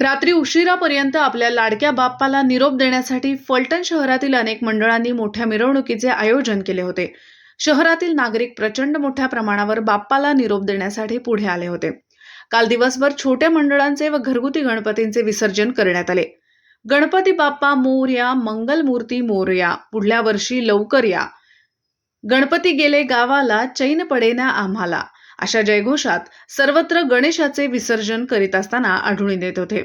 रात्री उशिरापर्यंत आपल्या लाडक्या बाप्पाला निरोप देण्यासाठी फलटण शहरातील अनेक मंडळांनी मोठ्या मिरवणुकीचे आयोजन केले होते. शहरातील नागरिक प्रचंड मोठ्या प्रमाणावर बाप्पाला निरोप देण्यासाठी पुढे आले होते. काल दिवसभर छोट्या मंडळांचे व घरगुती गणपतींचे विसर्जन करण्यात आले. गणपती बाप्पा मोरया मंगलमूर्ती मोरया पुढल्या वर्षी लवकर या. गणपती गेले गावाला चैन पडेना आम्हाला. अशा जयघोषात सर्वत्र गणेशाचे विसर्जन करीत असताना आढळून येत होते.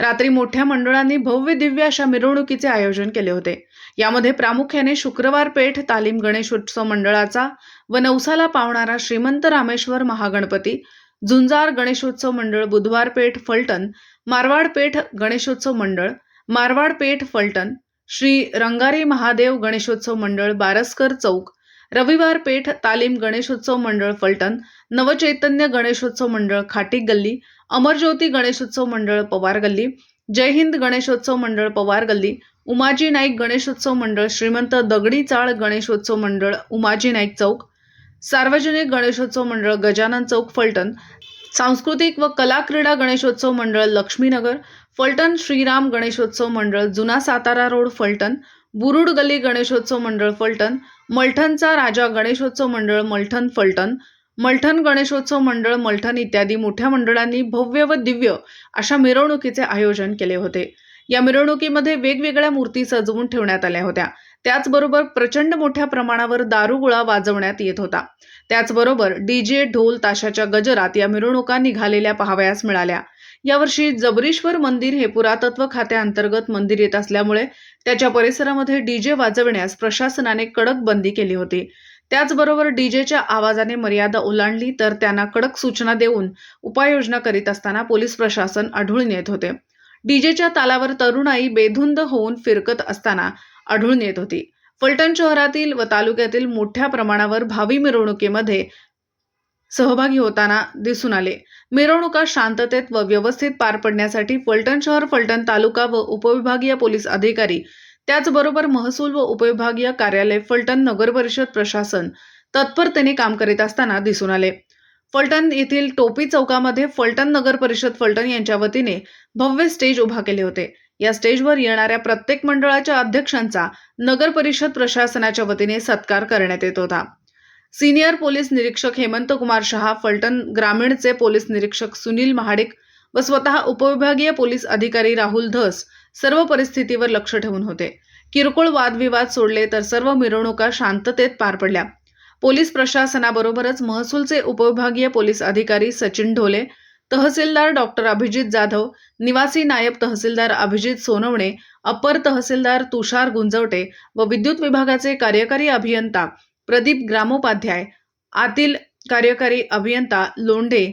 रात्री मोठ्या मंडळांनी भव्य दिव्य अशा मिरवणुकीचे आयोजन केले होते. यामध्ये प्रामुख्याने शुक्रवार पेठ तालीम गणेशोत्सव मंडळाचा व नवसाला पावणारा श्रीमंत रामेश्वर महागणपती झुंजार गणेशोत्सव मंडळ बुधवार पेठ फलटण मारवाड पेठ गणेशोत्सव मंडळ मारवाड पेठ फलटण श्री रंगारी महादेव गणेशोत्सव मंडळ बारसकर चौक रविवार पेठ तालीम गणेशोत्सव मंडळ फलटण नवचैतन्य गणेशोत्सव मंडळ खाटीक गल्ली अमरज्योती गणेशोत्सव मंडळ पवार गल्ली जय हिंद गणेशोत्सव मंडळ पवार गल्ली उमाजी नाईक गणेशोत्सव मंडळ श्रीमंत दगडी चाळ गणेशोत्सव मंडळ उमाजी नाईक चौक सार्वजनिक गणेशोत्सव मंडळ गजानन चौक फलटण सांस्कृतिक व कला क्रीडा गणेशोत्सव मंडळ लक्ष्मीनगर फलटण श्रीराम गणेशोत्सव मंडळ जुना सातारा रोड फलटण बुरुड गल्ली गणेशोत्सव मंडळ फलटण मलठणचा राजा गणेशोत्सव मंडळ मलठण फलटण मलठण गणेशोत्सव मंडळ मलठण इत्यादी मोठ्या मंडळांनी भव्य व दिव्य अशा मिरवणुकीचे आयोजन केले होते. या मिरवणुकीमध्ये वेगवेगळ्या मूर्ती सजवून ठेवण्यात आल्या होत्या. त्याचबरोबर प्रचंड मोठ्या प्रमाणावर दारुगोळा वाजवण्यात येत होता. त्याचबरोबर डीजे ढोल ताशाच्या गजरात या मिरवणुका निघालेल्या पाहावयास मिळाल्या. यावर्षी जबरीश्वर मंदिर हे पुरातत्व खात्याअंतर्गत मंदिर येत असल्यामुळे त्याच्या परिसरामध्ये डीजे वाजवण्यास प्रशासनाने कडक बंदी केली होती. त्याचबरोबर डीजेच्या आवाजाने मर्यादा ओलांडली तर त्यांना कडक सूचना देऊन उपाययोजना करीत असताना पोलीस प्रशासन आढळून येत होते. डीजेच्या तालावर तरुणाई बेधुंद होऊन फिरकत असताना आढळून येत होती. फलटण शहरातील व तालुक्यातील मोठ्या प्रमाणावर भावी मिरवणुकीमध्ये सहभागी होताना दिसून आले. मिरवणुका शांततेत व व्यवस्थित पार पडण्यासाठी फलटण शहर फलटण तालुका व उपविभागीय पोलीस अधिकारी त्याचबरोबर महसूल व उपविभागीय कार्यालय फलटण नगर परिषद प्रशासन तत्परतेने काम करीत असताना दिसून आले. फलटण येथील टोपी चौकामध्ये फलटण नगर परिषद फलटण यांच्या वतीने भव्य स्टेज उभा केले होते. या स्टेजवर येणाऱ्या प्रत्येक मंडळाच्या अध्यक्षांचा नगर परिषद प्रशासनाच्या वतीने सत्कार करण्यात येत होता. सिनियर पोलीस निरीक्षक हेमंत कुमार शहा फलटण ग्रामीणचे पोलीस निरीक्षक सुनील महाडिक व स्वतः उपविभागीय पोलीस अधिकारी राहुल धस सर्व परिस्थितीवर लक्ष ठेवून होते. किरकोळ वादविवाद सोडले तर सर्व मिरवणुका शांततेत पार पडल्या. पोलीस प्रशासनाबरोबरच महसूलचे उपविभागीय पोलीस अधिकारी सचिन ढोले तहसीलदार डॉक्टर अभिजित जाधव निवासी नायब तहसीलदार अभिजित सोनवणे अपर तहसीलदार तुषार गुंजवटे व विद्युत विभागाचे कार्यकारी अभियंता प्रदीप ग्रामोपाध्याय आतील कार्यकारी अभियंता लोंढे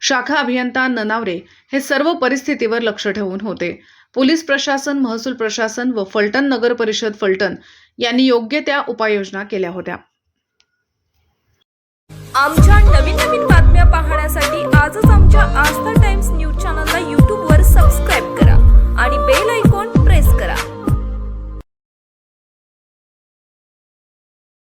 शाखा अभियंता ननावरे हे सर्व परिस्थितीवर लक्ष ठेवून होते. पोलीस प्रशासन महसूल प्रशासन व फलटण नगर परिषद फलटण यांनी योग्य त्या उपाययोजना केल्या होत्या. आमच्या नवीन नवीन बातम्या पाहण्यासाठी आजच आमच्या आस्था